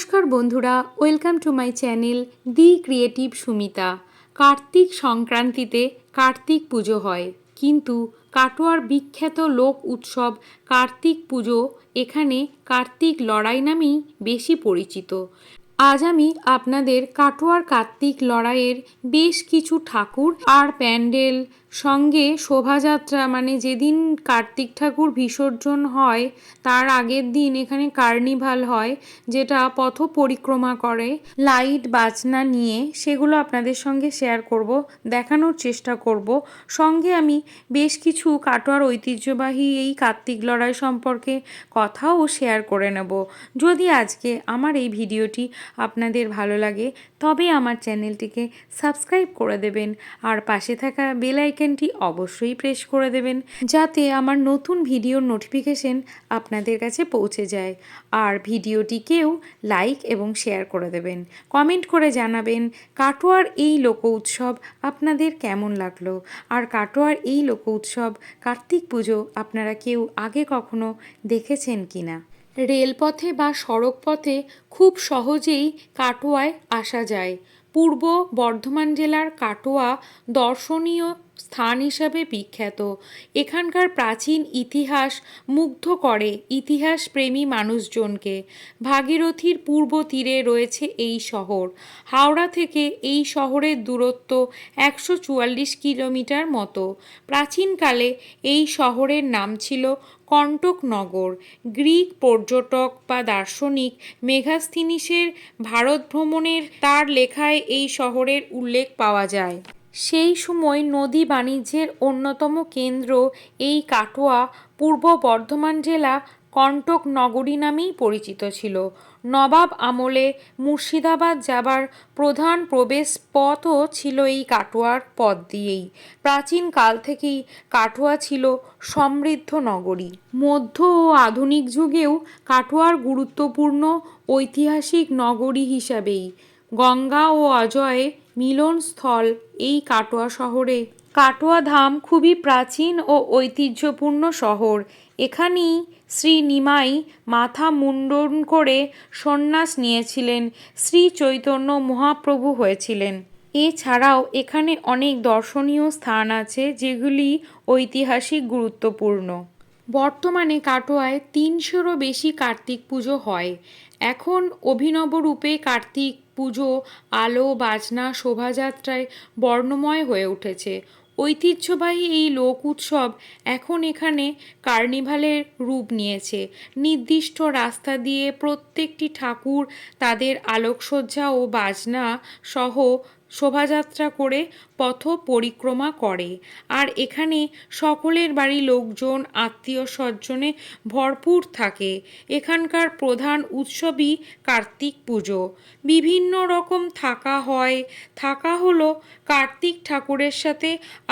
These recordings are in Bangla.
নমস্কার বন্ধুরা, welcome to my channel the creative Sumita. Kartik সংক্রান্তিতে কার্তিক পুজো হয়। কিন্তু কাটোয়ার বিখ্যাত লোক উৎসব কার্তিক পুজো এখানে কার্তিক লড়াই নামেই বেশি পরিচিত। আজ আমি আপনাদের কাটোয়ার কার্তিক লড়াইয়ের বেশ কিছু ঠাকুর আর প্যান্ডেল সঙ্গে শোভাযাত্রা মানে যেদিন কার্তিক ঠাকুর বিসর্জন হয়, তার আগের দিন এখানে কার্নিভাল হয়, যেটা পথ পরিক্রমা করে। লাইট, বাজনা নিয়ে সেগুলো আপনাদের সঙ্গে শেয়ার করব, দেখানোর চেষ্টা করব। সঙ্গে আমি বেশ কিছু কাটোয়ার ঐতিহ্যবাহী এই কার্তিক লড়াই সম্পর্কে কথাও শেয়ার করে নেব। যদি আজকে আমার এই ভিডিওটি আপনাদের ভালো লাগে, তবে আমার চ্যানেলটিকে সাবস্ক্রাইব করে দেবেন, আর পাশে থাকা বেল আইকনটি অবশ্যই প্রেস করে দেবেন, যাতে আমার নতুন ভিডিওর নোটিফিকেশন আপনাদের কাছে পৌঁছে যায়। আর ভিডিওটিকেও লাইক এবং শেয়ার করে দেবেন। কমেন্ট করে জানাবেন, কাটোয়ার এই লোক উৎসব আপনাদের কেমন লাগল? আর কাটোয়ার এই লোক উৎসব কার্তিক পুজো আপনারা কেউ আগে কখনো দেখেছেন কি না রেলপথে বা সড়ক পথে খুব সহজেই কাটোয়ায় আসা যায়। পূর্ব বর্ধমান জেলার কাটোয়া দর্শনীয় স্থান হিসাবে বিখ্যাত। এখানকার প্রাচীন ইতিহাস মুগ্ধ করে ইতিহাস প্রেমী মানুষজনকে। ভাগীরথীর পূর্ব তীরে রয়েছে এই শহর। হাওড়া থেকে এই শহরের দূরত্ব একশো চুয়াল্লিশ কিলোমিটার মতো। প্রাচীনকালে এই শহরের নাম ছিল কণ্টকনগর গ্রিক পর্যটক বা দার্শনিক মেঘাস্থিনিসের ভারত ভ্রমণের তার লেখায় এই শহরের উল্লেখ পাওয়া যায়। সেই সময় নদী বাণিজ্যের অন্যতম কেন্দ্র এই কাটোয়া পূর্ব বর্ধমান জেলা কণ্টক নগরী নামেই পরিচিত ছিল। নবাব আমলে মুর্শিদাবাদ যাবার প্রধান প্রবেশ পথও ছিল এই কাটোয়ার পথ দিয়েই। প্রাচীন কাল থেকেই কাটোয়া ছিল সমৃদ্ধ নগরী। মধ্য ও আধুনিক যুগেও কাটোয়ার গুরুত্বপূর্ণ ঐতিহাসিক নগরী হিসাবেই। গঙ্গা ও অজয় মিলনস্থল এই কাটোয়া শহরে। কাটোয়া ধাম খুবই প্রাচীন ও ঐতিহ্যপূর্ণ শহর। এখানেই শ্রী নিমাই মাথা মুন্ডন করে সন্ন্যাস নিয়েছিলেন, শ্রী চৈতন্য মহাপ্রভু হয়েছিলেন। এছাড়াও এখানে অনেক দর্শনীয় স্থান আছে যেগুলি ঐতিহাসিক গুরুত্বপূর্ণ। বর্তমানে কাটোয়ায় তিনশোরও বেশি কার্তিক পুজো হয়। এখন অভিনব রূপে কার্তিক পুজো, আলো, বাজনা, শোভাযাত্রায় বর্ণময় হয়ে উঠেছে। ঐতিহ্যবাহী এই লোক উৎসব এখন এখানে কার্নিভালের রূপ নিয়েছে। নির্দিষ্ট রাস্তা দিয়ে প্রত্যেকটি ঠাকুর তাদের আলোকসজ্জা ও বাজনা সহ শোভাযাত্রা করে পথ পরিক্রমা করে। আর এখানে সকলের বাড়ি লোকজন, আত্মীয় স্বজনে ভরপুর থাকে। এখানকার প্রধান উৎসবই কার্তিক পুজো। বিভিন্ন রকম থাকা হয়। থাকা হলো কার্তিক ঠাকুরের সাথে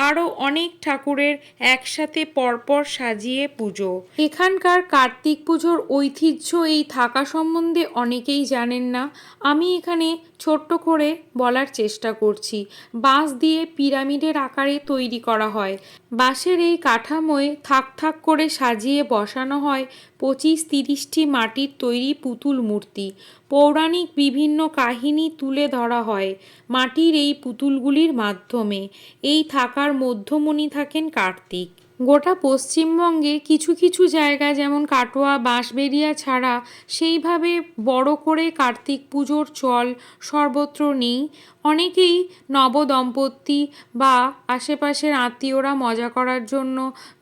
আরও অনেক ঠাকুরের একসাথে পরপর সাজিয়ে পুজো। এখানকার কার্তিক পুজোর ঐতিহ্য এই থাকা সম্বন্ধে অনেকেই জানেন না। আমি এখানে ছোট্ট করে বলার চেষ্টা করছি। বাঁশ দিয়ে পিরামিডের আকারে তৈরি করা হয়। বাঁশের এই কাঠামোয় থাক থাক করে সাজিয়ে বসানো হয় পঁচিশ তিরিশটি মাটির তৈরি পুতুল মূর্তি। পৌরাণিক বিভিন্ন কাহিনী তুলে ধরা হয় মাটির এই পুতুলগুলির মাধ্যমে। এই থাকার মধ্যমণি থাকেন কার্তিক। গোটা পশ্চিমবঙ্গে কিছু কিছু জায়গা যেমন কাটোয়া, বাঁশবেড়িয়া ছাড়া সেইভাবে বড় করে কার্তিক পুজোর চল সর্বত্র নেই। অনেকেই নবদম্পতি বা আশেপাশের আত্মীয়রা মজা করার জন্য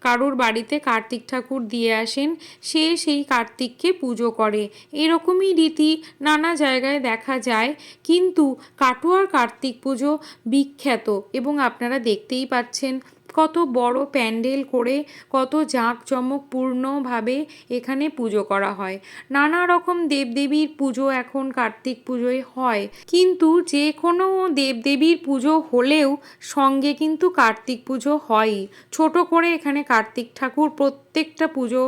কারুর বাড়িতে কার্তিক ঠাকুর দিয়ে আসেন, সে সেই কার্তিককে পুজো করে। এরকমই রীতি নানা জায়গায় দেখা যায়, কিন্তু কাটোয়ার কার্তিক পুজো বিখ্যাত এবং আপনারা দেখতেই পাচ্ছেন। কত বড় প্যান্ডেল করে কত জাঁকজমকপূর্ণভাবে এখানে পুজো করা হয়। নানা রকম দেবদেবীর পুজো এখন কার্তিক পুজোয় হয়। কিন্তু যে কোনো দেবদেবীর পুজো হলেও সঙ্গে কিন্তু কার্তিক পুজো হয়ই। ছোট করে এখানে কার্তিক ঠাকুর প্রত্যেক প্রত্যেকটা পুজো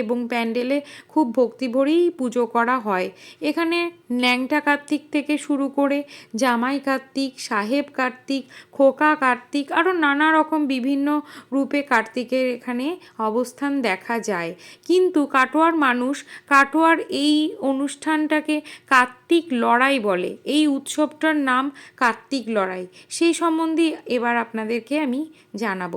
এবং প্যান্ডেলে খুব ভক্তি ভরেই পুজো করা হয়। এখানে ন্যাংটা কার্তিক থেকে শুরু করে জামাই কার্তিক, সাহেব কার্তিক, খোকা কার্তিক আরও নানা রকম বিভিন্ন রূপে কার্তিকের এখানে অবস্থান দেখা যায়। কিন্তু কাটোয়ার মানুষ কাটোয়ার এই অনুষ্ঠানটাকে কার্তিক লড়াই বলে। এই উৎসবটার নাম কার্তিক লড়াই। সেই সম্বন্ধে এবার আপনাদেরকে আমি জানাব।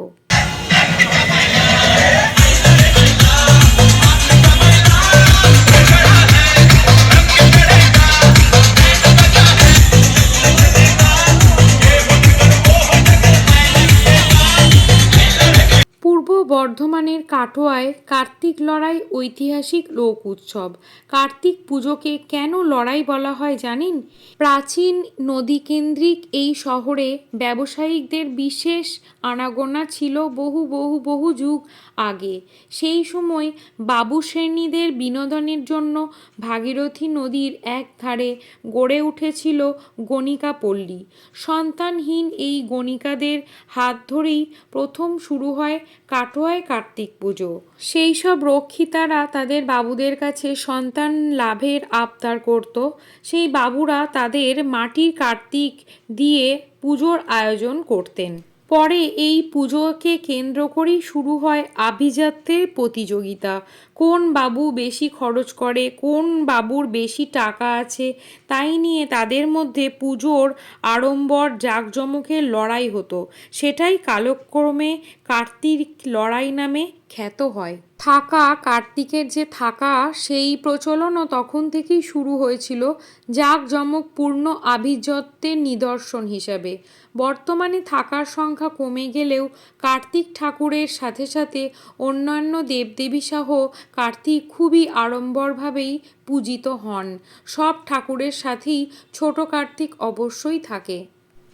বর্ধমানের কাটোয়ায় কার্তিক লড়াই ঐতিহাসিক লোক উৎসব। কার্তিক পুজোকে কেন লড়াই বলা হয় জানেন? প্রাচীন নদীকেন্দ্রিক এই শহরে ব্যবসায়িকদের বিশেষ আনাগোনা ছিল বহু বহু বহু যুগ আগে। সেই সময় বাবু শ্রেণীদের বিনোদনের জন্য ভাগীরথী নদীর এক ধারে গড়ে উঠেছিল গণিকা পল্লী। সন্তানহীন এই গণিকাদের হাত ধরেই প্রথম শুরু হয় কাটোয়ায় কার্তিক পুজো। সেই সব রক্ষিতারা তাদের বাবুদের কাছে সন্তান লাভের আবদার করত। সেই বাবুরা তাদের মাটির কার্তিক দিয়ে পুজোর আয়োজন করতেন। পরে এই পুজোকে কেন্দ্র করেই শুরু হয় আভিজাত্যের প্রতিযোগিতা। কোন বাবু বেশি খরচ করে, কোন বাবুর বেশি টাকা আছে, তাই নিয়ে তাদের মধ্যে পুজোর আড়ম্বর জাঁকজমকের লড়াই হতো। সেটাই কালক্রমে কার্তিক লড়াই নামে খ্যাত হয়। থাকা, কার্তিকের যে থাকা, সেই প্রচলনও তখন থেকেই শুরু হয়েছিল জাঁকজমকপূর্ণ আভিজাত্যের নিদর্শন হিসাবে। বর্তমানে থাকার সংখ্যা কমে গেলেও কার্তিক ঠাকুরের সাথে সাথে অন্যান্য দেবদেবী সহ কার্তিক খুবই আড়ম্বরভাবেই পূজিত হন। সব ঠাকুরের সাথেই ছোট কার্তিক অবশ্যই থাকে।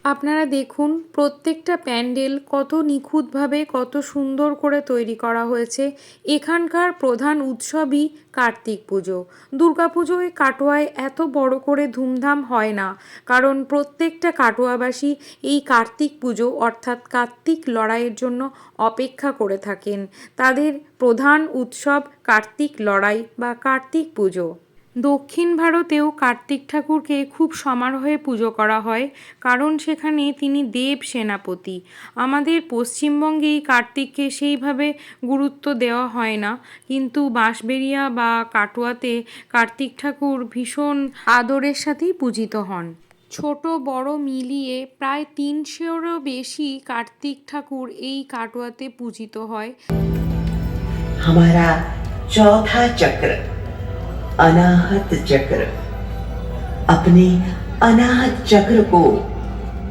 আপনারা দেখুন, প্রত্যেকটা প্যান্ডেল কত নিখুঁতভাবে, কত সুন্দর করে তৈরি করা হয়েছে। এখানকার প্রধান উৎসবই কার্তিক পুজো। দুর্গাপুজোয় কাটোয়ায় এত বড় করে ধুমধাম হয় না। কারণ প্রত্যেকটা কাটোয়াবাসী এই কার্তিক পুজো, অর্থাৎ কার্তিক লড়াইয়ের জন্য অপেক্ষা করে থাকেন। তাদের প্রধান উৎসব কার্তিক লড়াই বা কার্তিক পুজো। দক্ষিণ ভারতেও কার্তিক ঠাকুরকে খুব সমারোহে পুজো করা হয়, কারণ সেখানে তিনি দেব সেনাপতি। আমাদের পশ্চিমবঙ্গেই কার্তিককে সেইভাবে গুরুত্ব দেওয়া হয় না, কিন্তু বাঁশবেরিয়া বা কাটোয়াতে কার্তিক ঠাকুর ভীষণ আদরের সাথেই পূজিত হন। ছোট বড় মিলিয়ে প্রায় তিনশোরও বেশি কার্তিক ঠাকুর এই কাটোয়াতে পূজিত হয়। আমারা চক্র अनाहत चक्र अपने अनाहत चक्र को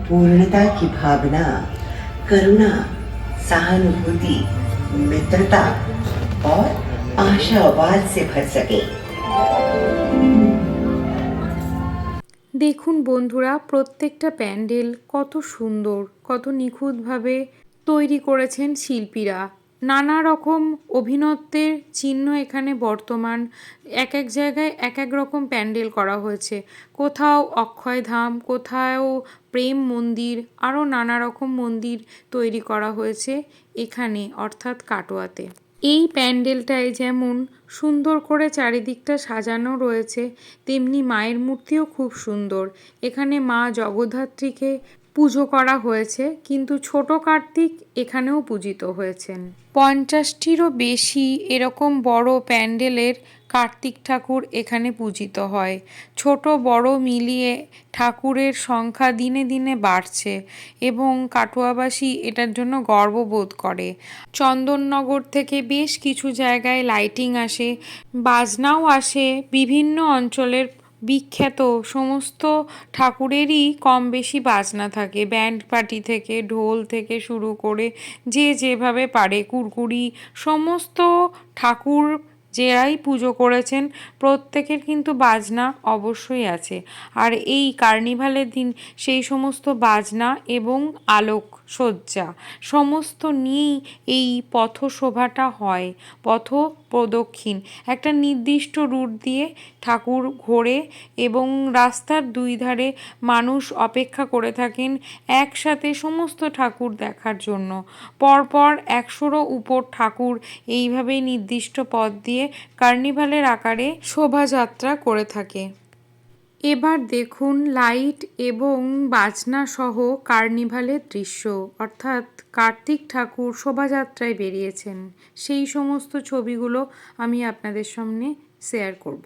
पूर्णता की भावना करुणा सहानुभूति मित्रता और आशावाद से भर सके দেখুন বন্ধুরা প্রত্যেকটা প্যান্ডেল কত সুন্দর কত নিখুঁতভাবে তৈরি করেছেন শিল্পীরা নানা রকম অভিনত্যের চিহ্ন এখানে বর্তমান। এক এক জায়গায় এক এক রকম প্যান্ডেল করা হয়েছে। কোথাও অক্ষয়ধাম কোথাও প্রেম মন্দির, আরও নানা রকম মন্দির তৈরি করা হয়েছে এখানে, অর্থাৎ কাটোয়াতে। এই প্যান্ডেলটায় যেমন সুন্দর করে চারিদিকটা সাজানো রয়েছে, তেমনি মায়ের মূর্তিও খুব সুন্দর। এখানে মা জগদ্ধাত্রীকে পুজো করা হয়েছে, কিন্তু ছোট কার্তিক এখানেও পূজিত হয়েছেন। পঞ্চাশটিরও বেশি এরকম বড় প্যান্ডেলের কার্তিক ঠাকুর এখানে পূজিত হয়। ছোট, বড় মিলিয়ে ঠাকুরের সংখ্যা দিনে দিনে বাড়ছে এবং কাটোয়াবাসী এটার জন্য গর্ববোধ করে। চন্দননগর থেকে বেশ কিছু জায়গায় লাইটিং আসে, বাজনাও আসে, বিভিন্ন অঞ্চলের বিখ্যাত। সমস্ত ঠাকুরেরই কম বেশি বাজনা থাকে। ব্যান্ড পার্টি থেকে, ঢোল থেকে শুরু করে যে যেভাবে পারে, কুরকুরি, সমস্ত ঠাকুর যারাই পুজো করেছেন, প্রত্যেকের কিন্তু বাজনা অবশ্যই আছে। আর এই কার্নিভালের দিন সেই সমস্ত বাজনা এবং আলোক সজ্জা সমস্ত নিয়েই এই পথশোভাটা হয় পথ প্রদক্ষিণ একটা নির্দিষ্ট রুট দিয়ে ঠাকুর ঘোরে এবং রাস্তার দুই ধারে মানুষ অপেক্ষা করে থাকেন একসাথে সমস্ত ঠাকুর দেখার জন্য। পরপর একশোরও উপর ঠাকুর এইভাবেই নির্দিষ্ট পথ দিয়ে কার্নিভালের আকারে শোভাযাত্রা করে থাকে। এবার দেখুন লাইট এবং বাজনা সহ কার্নিভালের দৃশ্য। অর্থাৎ কার্তিক ঠাকুর শোভাযাত্রায় বেরিয়েছেন। সেই সমস্ত ছবিগুলো আমি আপনাদের সামনে শেয়ার করব।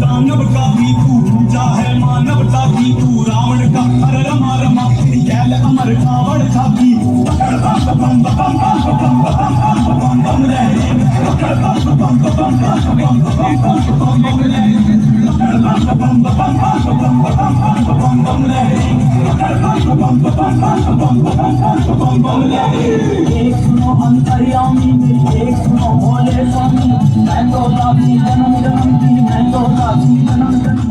दानवता भी तू पूजा है मानवता भी तू। रावण का हर रमा रमा तेरी गैल अमर कावड़ था भी एक सुनो अंतर्यामी, एक सुनो भोले स्वामी मैं तो रामी जन्म Bau kaki.